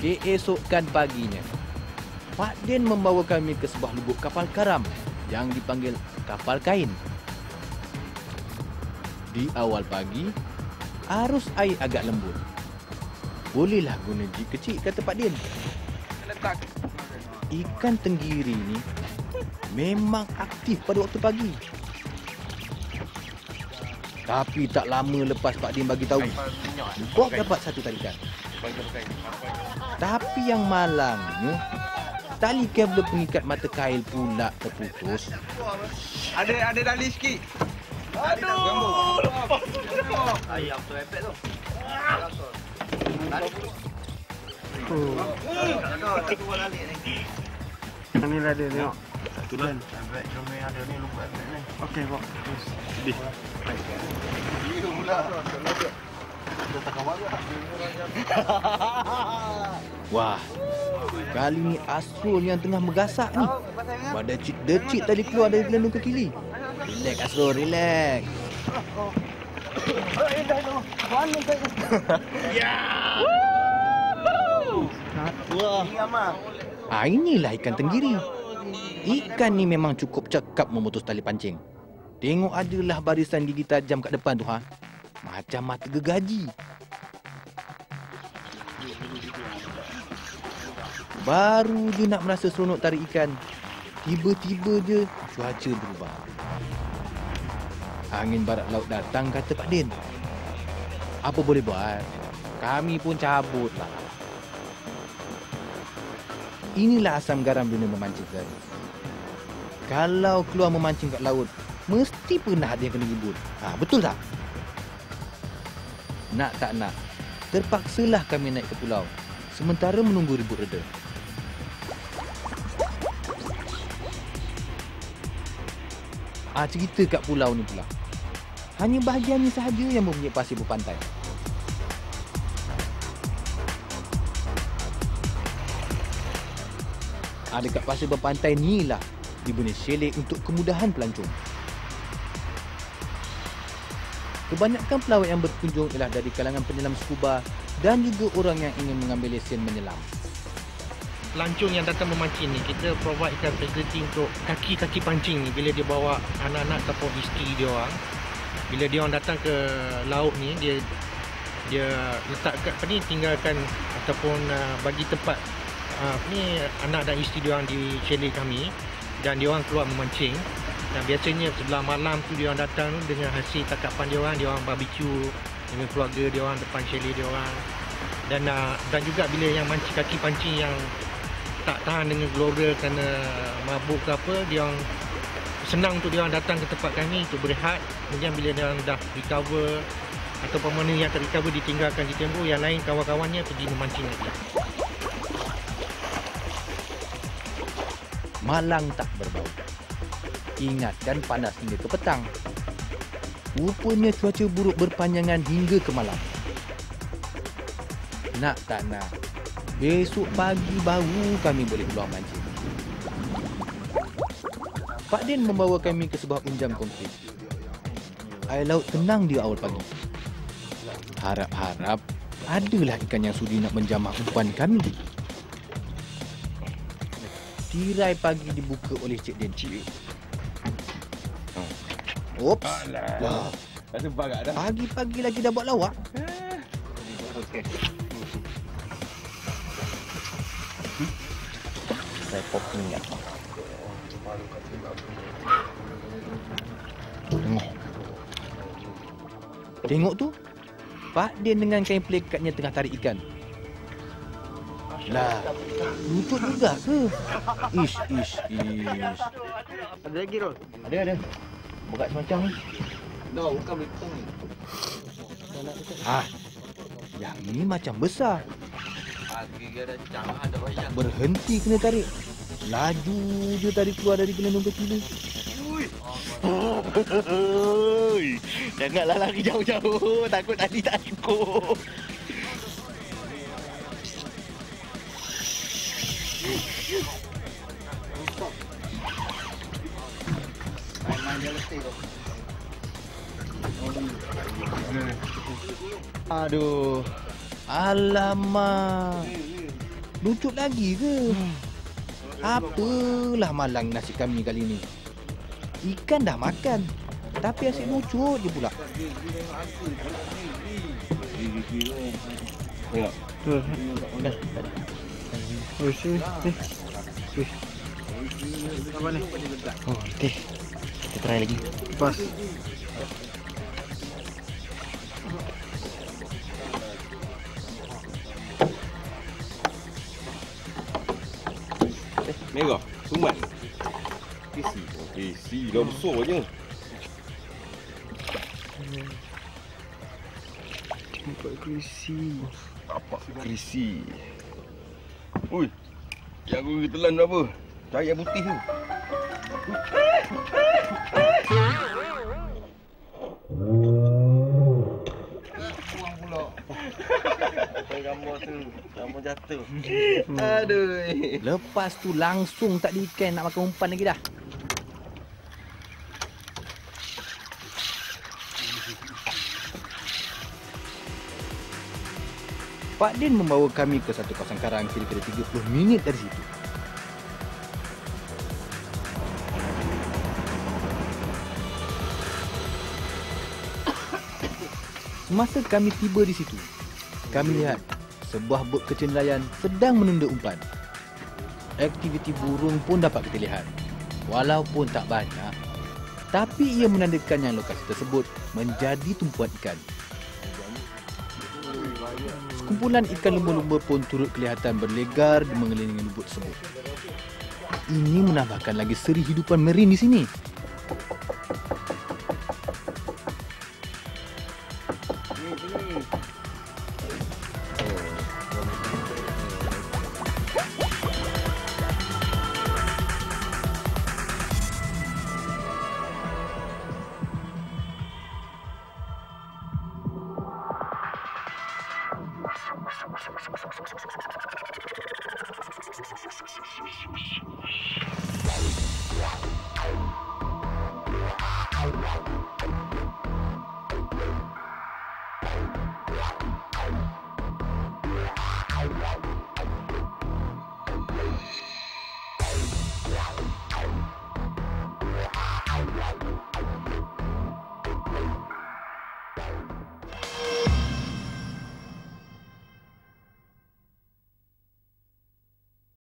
Keesokan paginya, Pak Den membawa kami ke sebuah lubuk kapal karam yang dipanggil kapal kain. Di awal pagi, arus air agak lembut. Bolehlah guna jig kecil, kata Pak Din. Ikan tenggiri ni memang aktif pada waktu pagi. Tapi tak lama lepas Pak Din bagi tahu, Bob dapat satu tarikan. Tapi yang malangnya, tali kabel pengikat mata kail pula terputus. Ada ada tali sikit. Aduh, lepas. Ayam tu efek tu. Ni lah dia tengok. Satu lah. Cuma yang ada ni lupa ni. Okey, Pak. Sedih. Wah, kali ni Asrul yang tengah megasak ni. Pada cik decik tadi keluar dari gelendung ke kili. Relax Asrul, relax. Ah, inilah ikan tenggiri. Ikan ni memang cukup cekap memutus tali pancing. Tengok adalah barisan gigi tajam kat depan tu ha. Macam mata gergaji. Baru je nak merasa seronok tarik ikan. Tiba-tiba je cuaca berubah. Angin barat laut datang kata Pak Din. Apa boleh buat? Kami pun cabut lah. Inilah asam garam dunia memancing tadi. Kalau keluar memancing kat laut, mesti pernah ada yang kena ribut. Ha, betul tak? Nak tak nak, terpaksalah kami naik ke pulau. Sementara menunggu ribut reda. Ah cerita kat pulau ni pula. Hanya bahagian ni sahaja yang mempunyai pasir berpantai. Ah dekat pasir berpantai ni lah diberi shelek untuk kemudahan pelancong. Kebanyakan pelawat yang berkunjung ialah dari kalangan penyelam scuba dan juga orang yang ingin mengambil lesen menyelam. pelancong yang datang memancing ni kita providekan facility untuk kaki-kaki pancing ni. Bila dia bawa anak-anak ataupun isteri dia orang bila dia orang datang ke laut ni dia dia letak kat apa ni tinggalkan ataupun uh, bagi tempat uh, apa ni anak dan isteri dia orang di chalet kami. Dan dia orang keluar memancing dan biasanya sebelah malam tu dia orang datang dengan hasil tangkapan dia orang. Dia orang barbecue dengan keluarga dia orang depan chalet dia orang. Dan uh, dan juga bila yang mancing kaki pancing yang tak tahan dengan gelora kerana mabuk ke apa dia orang senang untuk dia orang datang ke tempat kami untuk berehat. Kemudian bila dia orang dah recover ataupun mana yang tak recover ditinggalkan di tembok yang lain kawan-kawannya pergi memancing lagi. Malang tak berbau. Ingatkan panas hingga ke petang. Rupanya cuaca buruk berpanjangan hingga ke malam. Nak tak nak, besok pagi baru kami boleh keluar mancing. Pak Din membawa kami ke sebuah unjam konkret. Air laut tenang di awal pagi. Harap-harap adalah ikan yang sudi nak menjamah umpan kami. Tirai pagi dibuka oleh Cik Den. Cik. Oops. Wah, Dah sebab dah. pagi-pagi lagi dah buat lawak. Saya pop minyak. Tengok. Tengok tu. Pak Din dengan kain pelekatnya tengah tarik ikan. Lah, lutut juga ke? Ish, ish, ish. Ada lagi, Rol? Ada, ada. Buka semacam ni. Dah, bukan belakang ni. Ah, yang ini macam besar. Berhenti kena tarik. Laju je tarik keluar dari gelendung kecil ni. Janganlah lari jauh-jauh. Takut tadi tak cukup. Aduh. Alamak. Lucut lagi ke? Apalah malang nasi kami kali ni. Ikan dah makan. Tapi asyik lucut je pula. Tengok. Sini. Apa ni? Oh, okey. Kita try lagi. Pas. Merah. Sumat. Kisi. Oh, kisi. Dah besar je. Nampak krisi. Apa krisi. Ui. Yang aku telan apa? Cari yang putih tu. Gambar tu. Gambar jatuh. Aduh. Lepas tu langsung tak ada ikan nak makan umpan lagi dah. Pak Din membawa kami ke satu kawasan karang kira-kira 30 minit dari situ. Semasa kami tiba di situ, kami lihat sebuah bot kecil nelayan sedang menunda umpan. Aktiviti burung pun dapat kita lihat. Walaupun tak banyak, tapi ia menandakan yang lokasi tersebut menjadi tumpuan ikan. Sekumpulan ikan lumba-lumba pun turut kelihatan berlegar di mengelilingi lubuk tersebut. Ini menambahkan lagi seri hidupan marin di sini. Yeah.